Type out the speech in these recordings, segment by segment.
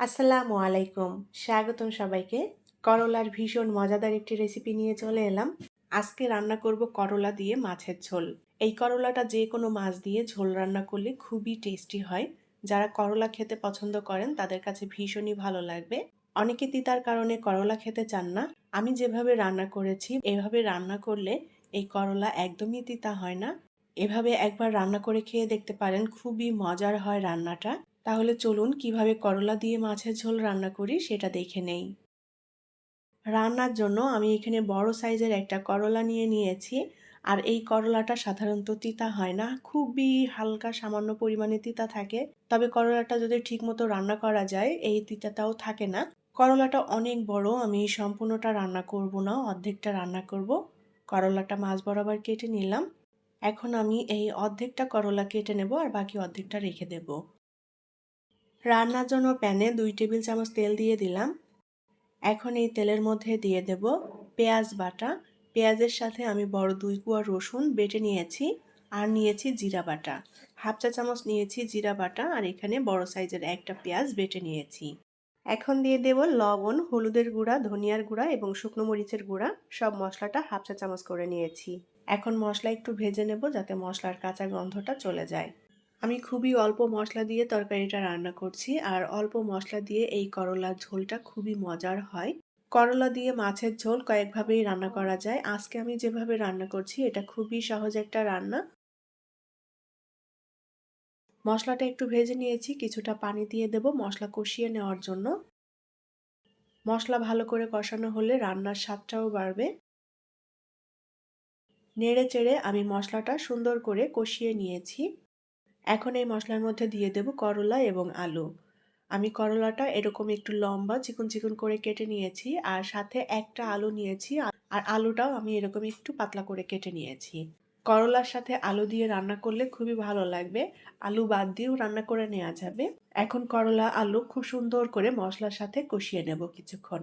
আসসালামু আলাইকুম। স্বাগতম সবাইকে। করলার ভীষণ মজাদার একটি রেসিপি নিয়ে চলে এলাম। আজকে রান্না করব করলা দিয়ে মাছের ঝোল। এই করলাটা যে কোনো মাছ দিয়ে ঝোল রান্না করলে খুবই টেস্টি হয়। যারা করলা খেতে পছন্দ করেন, তাদের কাছে ভীষণই ভালো লাগবে। অনেকে তিতার কারণে করলা খেতে চান না। আমি যেভাবে রান্না করেছি, এভাবে রান্না করলে এই করলা একদমই তিতা হয় না। এভাবে একবার রান্না করে খেয়ে দেখতে পারেন, খুবই মজার হয় রান্নাটা। তাহলে চলুন কীভাবে করলা দিয়ে মাছের ঝোল রান্না করি সেটা দেখে নেই। রান্নার জন্য আমি এখানে বড় সাইজের একটা করলা নিয়ে নিয়েছি। আর এই করলাটা সাধারণত তিতা হয় না। খুবই হালকা সামান্য পরিমাণে তিতা থাকে। তবে করলাটা যদি ঠিকমতো রান্না করা যায়, এই তিতাটাও থাকে না। করলাটা অনেক বড়, আমি সম্পূর্ণটা রান্না করব না, অর্ধেকটা রান্না করব। করলাটা মাছ বরাবর কেটে নিলাম। এখন আমি এই অর্ধেকটা করলা কেটে নেব আর বাকি অর্ধেকটা রেখে দেব। রান্নার জন্য প্যানে দুই টেবিল চামচ তেল দিয়ে দিলাম। এখন এই তেলের মধ্যে দিয়ে দেব পেঁয়াজ বাটা। পেঁয়াজের সাথে আমি বড় দুই কুয়া রসুন বেটে নিয়েছি আর নিয়েছি জিরা বাটা। হাফ চা চামচ নিয়েছি জিরা বাটা আর এখানে বড় সাইজের একটা পেঁয়াজ বেটে নিয়েছি। এখন দিয়ে দেব লবণ, হলুদের গুঁড়া, ধনিয়ার গুঁড়া এবং শুকনো মরিচের গুঁড়া। সব মশলাটা হাফ চা চামচ করে নিয়েছি। এখন মশলা একটু ভেজে নেব যাতে মশলার কাঁচা গন্ধটা চলে যায়। আমি খুবই অল্প মশলা দিয়ে তরকারিটা রান্না করছি, আর অল্প মশলা দিয়ে এই করলার ঝোলটা খুবই মজার হয়। করলা দিয়ে মাছের ঝোল কয়েকভাবেই রান্না করা যায়। আজকে আমি যেভাবে রান্না করছি, এটা খুবই সহজ একটা রান্না। মশলাটা একটু ভেজে নিয়েছি, কিছুটা পানি দিয়ে দেব মশলা কষিয়ে নেওয়ার জন্য। মশলা ভালো করে কষানো হলে রান্নার স্বাদটাও বাড়বে। নেড়ে চেড়ে আমি মশলাটা সুন্দর করে কষিয়ে নিয়েছি। এখন এই মশলার মধ্যে দিয়ে দেব করলা এবং আলু। আমি করলাটা এরকম একটু লম্বা চিকন চিকন করে কেটে নিয়েছি আর সাথে একটা আলু নিয়েছি আর আলুটাও আমি এরকম একটু পাতলা করে কেটে নিয়েছি। করলার সাথে আলু দিয়ে রান্না করলে খুবই ভালো লাগবে। আলু বাদ দিয়েও রান্না করে নেওয়া যাবে। এখন করলা, আলু খুব সুন্দর করে মশলার সাথে কষিয়ে নেব কিছুক্ষণ।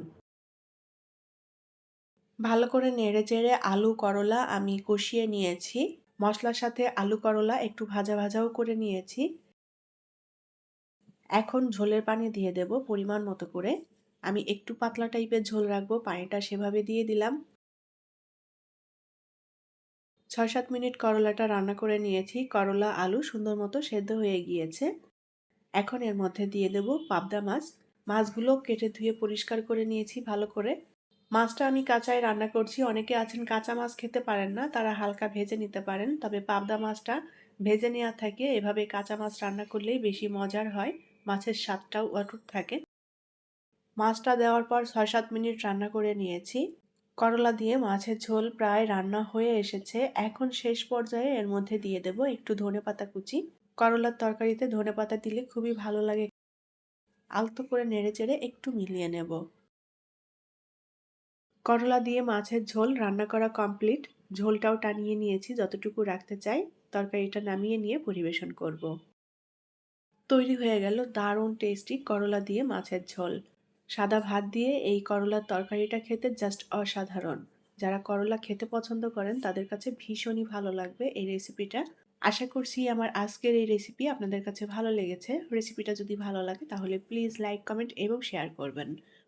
ভালো করে নেড়ে চেড়ে আলু, করলা আমি কষিয়ে নিয়েছি। মশলার সাথে আলু করলা একটু ভাজা ভাজাও করে নিয়েছি। এখন ঝোলের পানি দিয়ে দেব পরিমাণ মতো করে। আমি একটু পাতলা টাইপের ঝোল রাখব, পানিটা সেভাবে দিয়ে দিলাম। ছয় সাত মিনিট করলাটা রান্না করে নিয়েছি। করলা, আলু সুন্দর মতো সেদ্ধ হয়ে গিয়েছে। এখন এর মধ্যে দিয়ে দেব পাবদা মাছ। মাছগুলো কেটে ধুয়ে পরিষ্কার করে নিয়েছি ভালো করে। মাছটা আমি কাঁচায় রান্না করছি। অনেকে আছেন কাঁচা মাছ খেতে পারেন না, তারা হালকা ভেজে নিতে পারেন। তবে পাবদা মাছটা ভেজে নেওয়া থাকে। এভাবে কাঁচা মাছ রান্না করলেই বেশি মজার হয়, মাছের স্বাদটাও অটুট থাকে। মাছটা দেওয়ার পর ছয় সাত মিনিট রান্না করে নিয়েছি। করলা দিয়ে মাছের ঝোল প্রায় রান্না হয়ে এসেছে। এখন শেষ পর্যায়ে এর মধ্যে দিয়ে দেব একটু ধনে পাতা কুচি। করলার তরকারিতে ধনে পাতা দিলে খুবই ভালো লাগে। আলতো করে নেড়ে চেড়ে একটু মিলিয়ে নেব। করলা দিয়ে মাছের ঝোল রান্না করা কমপ্লিট ঝোলটাও টানিয়ে নিয়েছি, যতটুকু রাখতে চাই, তরকারিটা নামিয়ে নিয়ে পরিবেশন করব। তৈরি হয়ে গেল দারুণ টেস্টি করলা দিয়ে মাছের ঝোল। সাদা ভাত দিয়ে এই করলার তরকারিটা খেতে জাস্ট অসাধারণ। যারা করলা খেতে পছন্দ করেন, তাদের কাছে ভীষণই ভালো লাগবে এই রেসিপিটা আশা করছি আমার আজকের এই রেসিপি আপনাদের কাছে ভালো লেগেছে। রেসিপিটা যদি ভালো লাগে, তাহলে প্লিজ লাইক কমেন্ট এবং শেয়ার করবেন।